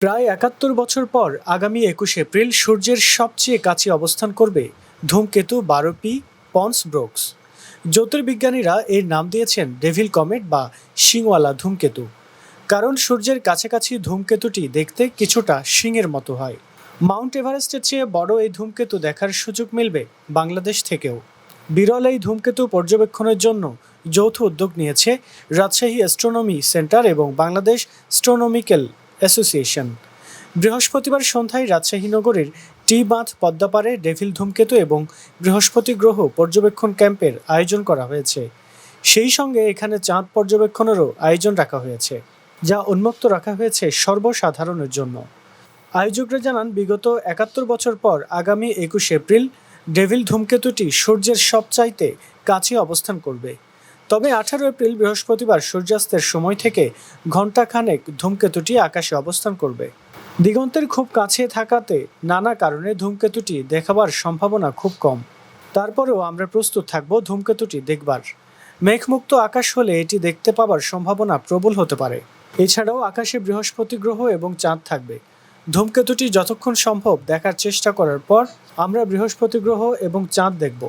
প্রায় একাত্তর বছর পর আগামী একুশ এপ্রিল সূর্যের সবচেয়ে কাছে অবস্থান করবে ধূমকেতু বারো পি পন্স ব্রোকস জ্যোতির্বিজ্ঞানীরা এর নাম দিয়েছেন ডেভিল কমেট বা শিংওয়ালা ধূমকেতু। কারণ সূর্যের কাছাকাছি ধূমকেতুটি দেখতে কিছুটা শিংয়ের মতো হয়। মাউন্ট এভারেস্টের চেয়ে বড় এই ধূমকেতু দেখার সুযোগ মিলবে বাংলাদেশ থেকেও। বিরল এই ধূমকেতু পর্যবেক্ষণের জন্য যৌথ উদ্যোগ নিয়েছে রাজশাহী অ্যাস্ট্রোনমি সেন্টার এবং বাংলাদেশ স্ট্রোনমিক্যাল অ্যাসোসিয়েশন। বৃহস্পতিবার সন্ধ্যায় রাজশাহী নগরের টি বাঁধ পদ্মাপাড়ে ডেভিল ধূমকেতু এবং বৃহস্পতি গ্রহ পর্যবেক্ষণ ক্যাম্পের আয়োজন করা হয়েছে। সেই সঙ্গে এখানে চাঁদ পর্যবেক্ষণেরও আয়োজন রাখা হয়েছে, যা উন্মুক্ত রাখা হয়েছে সর্বসাধারণের জন্য। আয়োজকরা জানান, বিগত একাত্তর বছর পর আগামী একুশ এপ্রিল ডেভিল ধূমকেতুটি সূর্যের সবচাইতে কাছে অবস্থান করবে। তবে আঠারো এপ্রিল বৃহস্পতিবার সূর্যাস্তের সময় থেকে ঘণ্টাখানেক ধূমকেতুটি আকাশে অবস্থান করবে। দিগন্তের খুব কাছে থাকাতে নানা কারণে ধূমকেতুটি দেখাবার সম্ভাবনা খুব কম। তারপরেও আমরা প্রস্তুত থাকব ধূমকেতুটি দেখবার। মেঘমুক্ত আকাশ হলে এটি দেখতে পাবার সম্ভাবনা প্রবল হতে পারে। এছাড়াও আকাশে বৃহস্পতি গ্রহ এবং চাঁদ থাকবে। ধূমকেতুটি যতক্ষণ সম্ভব দেখার চেষ্টা করার পর আমরা বৃহস্পতি গ্রহ এবং চাঁদ দেখব।